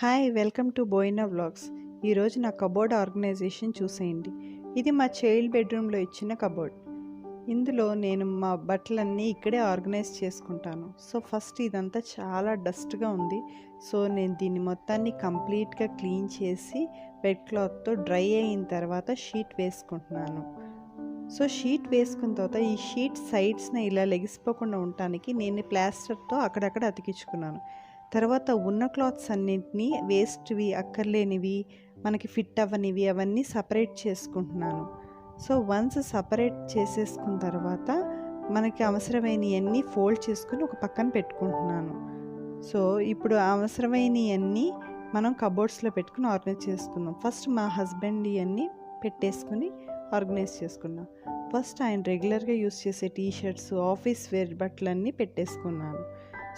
Hi welcome to Boyina vlogs. ఈరోజు నా cupboard organisation చూసేయండి. ఇది మా చైల్డ్ బెడ్రూమ్లో ఇచ్చిన కబోర్డ్. ఇందులో నేను మా బట్టలన్నీ ఇక్కడే ఆర్గనైజ్ చేసుకుంటాను. సో ఫస్ట్ ఇదంతా చాలా డస్ట్గా ఉంది. సో నేను దీన్ని మొత్తాన్ని కంప్లీట్గా క్లీన్ చేసి బెడ్ క్లాత్తో డ్రై అయిన తర్వాత షీట్ వేసుకుంటున్నాను. సో షీట్ వేసుకున్న తర్వాత ఈ షీట్ సైడ్స్ని ఇలా లెగిసిపోకుండా ఉండటానికి నేను ప్లాస్టర్తో అక్కడక్కడ అతికించుకున్నాను. తర్వాత ఉన్న క్లాత్స్ అన్నింటినీ వేస్ట్వి అక్కర్లేనివి మనకి ఫిట్ అవ్వనివి అవన్నీ సపరేట్ చేసుకుంటున్నాను. సో వన్స్ సపరేట్ చేసేసుకున్న తర్వాత మనకి అవసరమైనవన్నీ ఫోల్డ్ చేసుకుని ఒక పక్కన పెట్టుకుంటున్నాను. సో ఇప్పుడు అవసరమైనవన్నీ మనం కబోర్డ్స్లో పెట్టుకుని ఆర్గనైజ్ చేసుకున్నాం ఫస్ట్ మా హస్బెండ్ ఇవన్నీ పెట్టేసుకుని ఆర్గనైజ్ చేసుకున్నాం ఫస్ట్ ఆయన రెగ్యులర్గా యూస్ చేసే టీ షర్ట్స్ ఆఫీస్ వేర్ బట్టలన్నీ పెట్టేసుకున్నాను.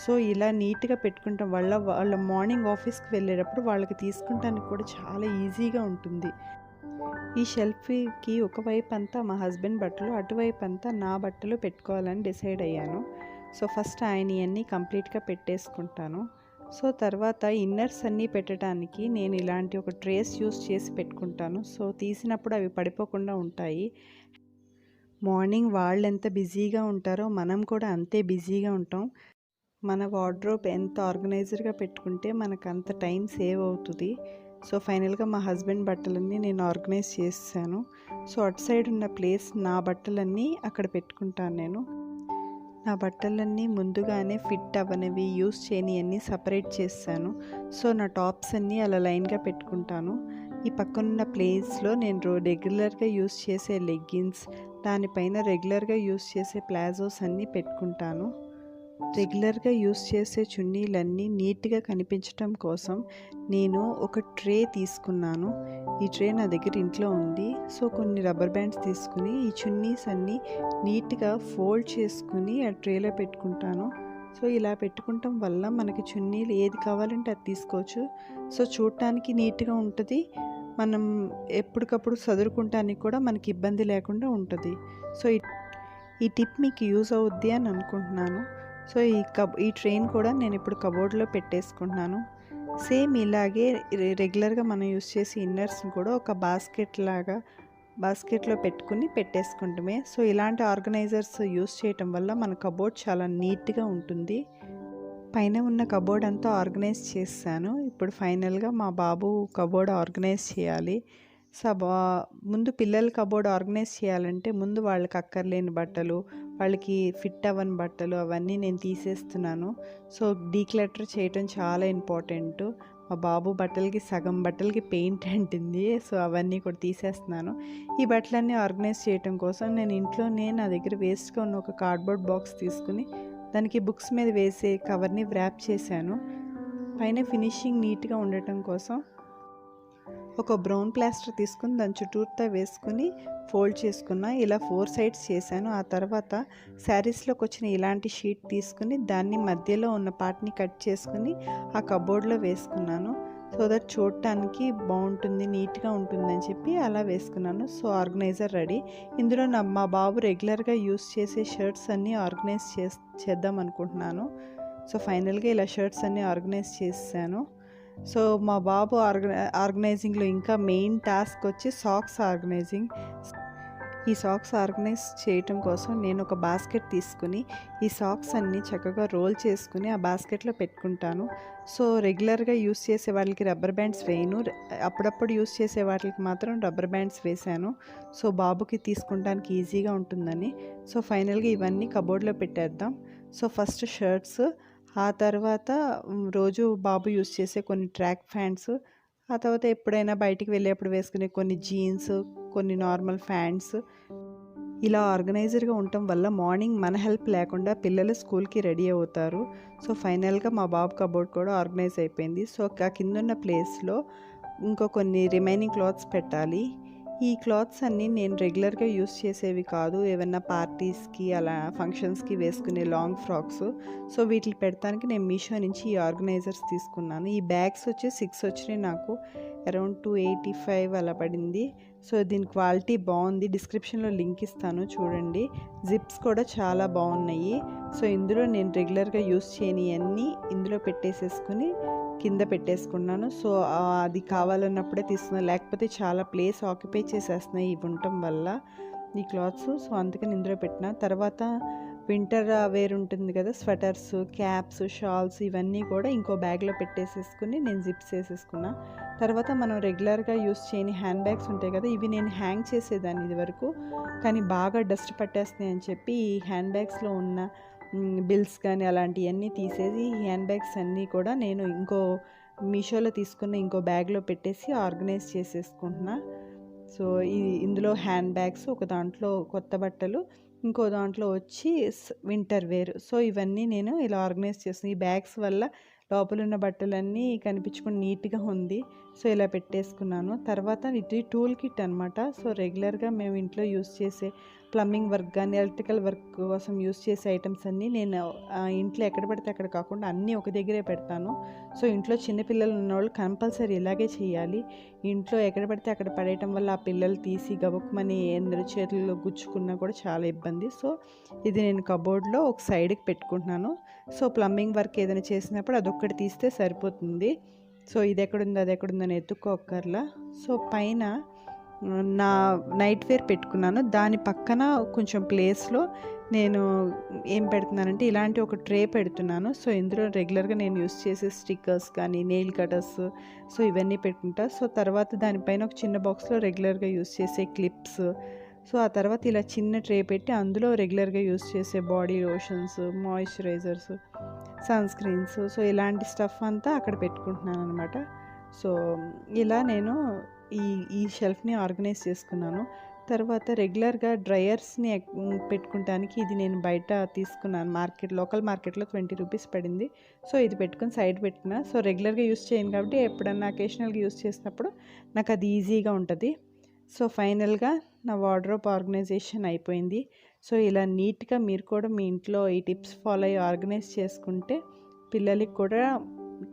సో ఇలా నీట్గా పెట్టుకుంటాం. వల్ల వాళ్ళ మార్నింగ్ ఆఫీస్కి వెళ్ళేటప్పుడు వాళ్ళకి తీసుకుంటానికి కూడా చాలా ఈజీగా ఉంటుంది. ఈ షెల్ఫ్కి ఒకవైపు అంతా మా హస్బెండ్ బట్టలు అటువైపు అంతా నా బట్టలు పెట్టుకోవాలని డిసైడ్ అయ్యాను. సో ఫస్ట్ ఆయన ఇవన్నీ కంప్లీట్గా పెట్టేసుకుంటాను. సో తర్వాత ఇన్నర్స్ అన్నీ పెట్టడానికి నేను ఇలాంటి ఒక ట్రేస్ యూస్ చేసి పెట్టుకుంటాను. సో తీసినప్పుడు అవి పడిపోకుండా ఉంటాయి. మార్నింగ్ వాళ్ళు ఎంత బిజీగా ఉంటారో మనం కూడా అంతే బిజీగా ఉంటాం. మన వార్డ్రోబ్ ఎంత ఆర్గనైజర్గా పెట్టుకుంటే మనకు అంత టైం సేవ్ అవుతుంది. సో ఫైనల్గా మా హస్బెండ్ బట్టలన్నీ నేను ఆర్గనైజ్ చేశాను సో అటు సైడ్ ఉన్న ప్లేస్ నా బట్టలన్నీ అక్కడ పెట్టుకుంటాను నేను. నా బట్టలన్నీ ముందుగానే ఫిట్ అవ్వనివి యూస్ చేయని అన్నీ సపరేట్ చేశాను సో నా టాప్స్ అన్నీ అలా లైన్గా పెట్టుకుంటాను. ఈ పక్కనున్న ప్లేస్లో నేను రో రెగ్యులర్గా యూస్ చేసే లెగ్గిన్స్ దానిపైన రెగ్యులర్గా యూస్ చేసే ప్లాజోస్ అన్నీ పెట్టుకుంటాను. రెగ్యులర్గా యూస్ చేసే చున్నీలన్నీ నీట్గా కనిపించటం కోసం నేను ఒక ట్రే తీసుకున్నాను. ఈ ట్రే నా దగ్గర ఇంట్లో ఉంది. సో కొన్ని రబ్బర్ బ్యాండ్స్ తీసుకుని ఈ చున్నీస్ అన్నీ నీట్గా ఫోల్డ్ చేసుకుని ఆ ట్రేలో పెట్టుకుంటాను. సో ఇలా పెట్టుకుంటాం వల్ల మనకి చున్నీలు ఏది కావాలంటే అది తీసుకోవచ్చు. సో చూడటానికి నీట్గా ఉంటుంది. మనం ఎప్పటికప్పుడు చదువుకుంటానికి కూడా మనకి ఇబ్బంది లేకుండా ఉంటుంది. సో ఈ టిప్ మీకు యూజ్ అవుద్ది అని అనుకుంటున్నాను. సో ఈ కబ్ ఈ ట్రైన్ కూడా నేను ఇప్పుడు కబోర్డ్లో పెట్టేసుకుంటున్నాను. సేమ్ ఇలాగే రెగ్యులర్గా మనం యూస్ చేసే ఇన్నర్స్ని కూడా ఒక బాస్కెట్ లాగా బాస్కెట్లో పెట్టుకుని పెట్టేసుకుంటమే. సో ఇలాంటి ఆర్గనైజర్స్ యూస్ చేయటం వల్ల మన కబోర్డ్ చాలా నీట్గా ఉంటుంది. పైన ఉన్న కబోర్డ్ అంతా ఆర్గనైజ్ చేశాను. ఇప్పుడు ఫైనల్గా మా బాబు కబోర్డ్ ఆర్గనైజ్ చేయాలి. సబా ముందు పిల్లల కబోర్డ్ ఆర్గనైజ్ చేయాలంటే ముందు వాళ్ళకి అక్కర్లేని బట్టలు వాళ్ళకి ఫిట్ అవ్వని బట్టలు అవన్నీ నేను తీసేస్తున్నాను. సో డీక్లెటర్ చేయటం చాలా ఇంపార్టెంట్. మా బాబు బట్టలకి సగం బట్టలకి పెయింట్ అంటింది. సో అవన్నీ కూడా తీసేస్తున్నాను. ఈ బట్టలన్నీ ఆర్గనైజ్ చేయటం కోసం నేను ఇంట్లోనే నా దగ్గర వేస్ట్గా ఉన్న ఒక కార్డ్బోర్డ్ బాక్స్ తీసుకుని దానికి బుక్స్ మీద వేసే కవర్ని వ్రాప్ చేశాను. పైన ఫినిషింగ్ నీట్గా ఉండటం కోసం ఒక బ్రౌన్ ప్లాస్టర్ తీసుకుని దాని చుట్టూతా వేసుకుని ఫోల్డ్ చేసుకున్న. ఇలా ఫోర్ సైడ్స్ చేశాను. ఆ తర్వాత శారీస్లోకి వచ్చిన ఇలాంటి షీట్ తీసుకుని దాన్ని మధ్యలో ఉన్న పార్ట్ని కట్ చేసుకుని ఆ కబోర్డ్లో వేసుకున్నాను. సో దట్ చూడటానికి బాగుంటుంది నీట్గా ఉంటుందని చెప్పి అలా వేసుకున్నాను. So organizer ready. ఇందులో నా మా బాబు రెగ్యులర్గా యూస్ చేసే షర్ట్స్ అన్నీ ఆర్గనైజ్ చేద్దాం అనుకుంటున్నాను. సో ఫైనల్గా ఇలా షర్ట్స్ అన్నీ ఆర్గనైజ్ చేశాను సో మా బాబు ఆర్గనై ఆర్గనైజింగ్లో ఇంకా మెయిన్ టాస్క్ వచ్చి సాక్స్ ఆర్గనైజింగ్. ఈ సాక్స్ ఆర్గనైజ్ చేయటం కోసం నేను ఒక బాస్కెట్ తీసుకుని ఈ సాక్స్ అన్నీ చక్కగా రోల్ చేసుకుని ఆ బాస్కెట్లో పెట్టుకుంటాను. సో రెగ్యులర్గా యూస్ చేసే వాళ్ళకి రబ్బర్ బ్యాండ్స్ వేయను. అప్పుడప్పుడు యూస్ చేసే వాటికి మాత్రం రబ్బర్ బ్యాండ్స్ వేశాను. సో బాబుకి తీసుకుంటానికి ఈజీగా ఉంటుందని. సో ఫైనల్గా ఇవన్నీ కబోర్డ్లో పెట్టేద్దాం. సో ఫస్ట్ షర్ట్స్ ఆ తర్వాత రోజు బాబు యూస్ చేసే కొన్ని ట్రాక్ ప్యాంట్స్ ఆ తర్వాత ఎప్పుడైనా బయటికి వెళ్ళేప్పుడు వేసుకునే కొన్ని జీన్స్ కొన్ని నార్మల్ ఫ్యాంట్స్ ఇలా ఆర్గనైజర్గా ఉండటం వల్ల మార్నింగ్ మన హెల్ప్ లేకుండా పిల్లలు స్కూల్కి రెడీ అవుతారు. సో ఫైనల్గా మా బాబు కబోర్డ్ కూడా ఆర్గనైజ్ అయిపోయింది. సో ఆ కిందున్న ప్లేస్లో ఇంకో కొన్ని రిమైనింగ్ క్లాత్స్ పెట్టాలి. ఈ క్లాత్స్ అన్నీ నేను రెగ్యులర్గా యూస్ చేసేవి కాదు. ఏమైనా పార్టీస్కి అలా ఫంక్షన్స్కి వేసుకునే లాంగ్ ఫ్రాక్స్. సో వీటిని పెడతానికి నేను మీషో నుంచి ఈ ఆర్గనైజర్స్ తీసుకున్నాను. ఈ బ్యాగ్స్ వచ్చి సిక్స్ వచ్చినాయి నాకు. అరౌండ్ టూ ఎయిటీ ఫైవ్ అలా పడింది. సో దీని క్వాలిటీ బాగుంది. డిస్క్రిప్షన్లో లింక్ ఇస్తాను చూడండి. జిప్స్ కూడా చాలా బాగున్నాయి. సో ఇందులో నేను రెగ్యులర్గా యూస్ చేయని అన్నీ ఇందులో పెట్టేసేసుకుని కింద పెట్టేసుకున్నాను. సో అది కావాలన్నప్పుడే తీసుకున్నాను లేకపోతే చాలా ప్లేస్ ఆక్యుపై చేసేస్తున్నాయి ఇవి ఉండటం వల్ల ఈ క్లాత్స్. సో అందుకని ఇందులో పెట్టిన. తర్వాత వింటర్ వేర్ ఉంటుంది కదా స్వెటర్స్ క్యాప్స్ షాల్స్ ఇవన్నీ కూడా ఇంకో బ్యాగ్లో పెట్టేసేసుకుని నేను జిప్స్ వేసేసుకున్నా తర్వాత మనం రెగ్యులర్గా యూస్ చేయని హ్యాండ్ బ్యాగ్స్ ఉంటాయి కదా ఇవి నేను హ్యాంగ్ చేసేదాన్ని ఇది వరకు కానీ బాగా డస్ట్ పట్టేస్తున్నాయి అని చెప్పి ఈ హ్యాండ్ బ్యాగ్స్లో ఉన్న బిల్స్ కానీ అలాంటివన్నీ తీసేసి ఈ హ్యాండ్ బ్యాగ్స్ అన్నీ కూడా నేను ఇంకో మీషోలో తీసుకున్న ఇంకో బ్యాగ్లో పెట్టేసి ఆర్గనైజ్ చేసేసుకుంటున్నా. సో ఈ ఇందులో హ్యాండ్ బ్యాగ్స్ ఒక దాంట్లో కొత్త బట్టలు ఇంకో దాంట్లో వచ్చి వింటర్ వేర్. సో ఇవన్నీ నేను ఇలా ఆర్గనైజ్ చేస్తాను ఈ బ్యాగ్స్ వల్ల లోపల ఉన్న బట్టలన్నీ కనిపించుకుని నీట్గా ఉంది. సో ఇలా పెట్టేసుకున్నాను. తర్వాత ఇది టూల్ కిట్ అనమాట సో రెగ్యులర్గా మేము ఇంట్లో యూస్ చేసే ప్లంబింగ్ వర్క్ కానీ ఎలక్ట్రికల్ వర్క్ కోసం యూస్ చేసే ఐటమ్స్ అన్నీ నేను ఇంట్లో ఎక్కడ పడితే అక్కడ కాకుండా అన్నీ ఒక దగ్గరే పెడతాను. సో ఇంట్లో చిన్నపిల్లలు ఉన్నవాళ్ళు కంపల్సరీ ఇలాగే చేయాలి. ఇంట్లో ఎక్కడ పడితే అక్కడ పడేయటం వల్ల ఆ పిల్లలు తీసి గబుక్మని ఎందరు చేతుల్లో గుచ్చుకున్నా కూడా చాలా ఇబ్బంది. సో ఇది నేను కబోర్డ్లో ఒక సైడ్కి పెట్టుకుంటున్నాను. సో ప్లంబింగ్ వర్క్ ఏదైనా చేసినప్పుడు అదొక్కటి తీస్తే సరిపోతుంది. సో ఇది ఎక్కడుంది అది ఎక్కడుందో అని ఎత్తుక్కోకర్లా. సో పైన నా నైట్ వేర్ పెట్టుకున్నాను. దాని పక్కన కొంచెం ప్లేస్లో నేను ఏం పెడుతున్నానంటే ఇలాంటి ఒక ట్రే పెడుతున్నాను. సో ఇందులో రెగ్యులర్గా నేను యూస్ చేసే స్టిక్కర్స్ కానీ నెయిల్ కటర్స్ సో ఇవన్నీ పెట్టుకుంటా. సో తర్వాత దానిపైన ఒక చిన్న బాక్స్లో రెగ్యులర్గా యూస్ చేసే క్లిప్స్. సో ఆ తర్వాత ఇలా చిన్న ట్రే పెట్టి అందులో రెగ్యులర్గా యూస్ చేసే body lotions moisturisers sunscreens so ఇలాంటి స్టఫ్ అంతా అక్కడ పెట్టుకుంటున్నాను అనమాట సో ఇలా నేను ఈ ఈ షెల్ఫ్ని ఆర్గనైజ్ చేసుకున్నాను. తర్వాత రెగ్యులర్గా డ్రయర్స్ని పెట్టుకుంటానికి ఇది నేను బయట తీసుకున్నాను. మార్కెట్ లోకల్ మార్కెట్లో ట్వంటీ రూపీస్ పడింది. సో ఇది పెట్టుకుని సైడ్ పెట్టుకున్నా సో రెగ్యులర్గా యూస్ చేయను కాబట్టి ఎప్పుడన్నా అకేషనల్గా యూస్ చేసినప్పుడు నాకు అది ఈజీగా ఉంటుంది. సో ఫైనల్గా నా వార్డ్రోప్ ఆర్గనైజేషన్ అయిపోయింది. సో ఇలా నీట్గా మీరు కూడా మీ ఇంట్లో ఈ టిప్స్ ఫాలో అయ్యి ఆర్గనైజ్ చేసుకుంటే పిల్లలకి కూడా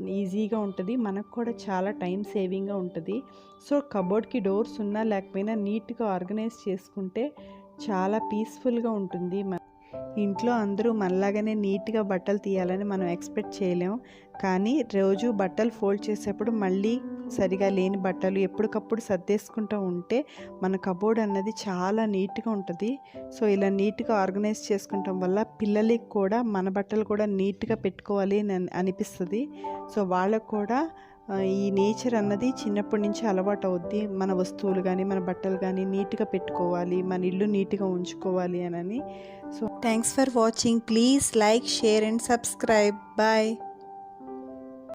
ఈజీగా ఉంటుంది. మనకు కూడా చాలా టైం సేవింగ్గా ఉంటుంది. సో కబోర్డ్కి డోర్స్ ఉన్నా లేకపోయినా నీట్గా ఆర్గనైజ్ చేసుకుంటే చాలా పీస్ఫుల్గా ఉంటుంది. మన ఇంట్లో అందరూ మనలాగానే నీట్గా బట్టలు తీయాలని మనం ఎక్స్పెక్ట్ చేయలేము కానీ రోజు బట్టలు ఫోల్డ్ చేసేప్పుడు మళ్ళీ సరిగా లేని బట్టలు ఎప్పటికప్పుడు సర్దేసుకుంటూ ఉంటే మన కబోర్డ్ అన్నది చాలా నీట్గా ఉంటుంది. సో ఇలా నీట్గా ఆర్గనైజ్ చేసుకుంటాం వల్ల పిల్లలకి కూడా మన బట్టలు కూడా నీట్గా పెట్టుకోవాలి అని అనిపిస్తుంది. సో వాళ్ళకు కూడా ఈ నేచర్ అన్నది చిన్నప్పటి నుంచి అలవాటు అవుద్ది. మన వస్తువులు కానీ మన బట్టలు కానీ నీట్గా పెట్టుకోవాలి మన ఇల్లు నీట్గా ఉంచుకోవాలి అని so thanks for watching please like share and subscribe bye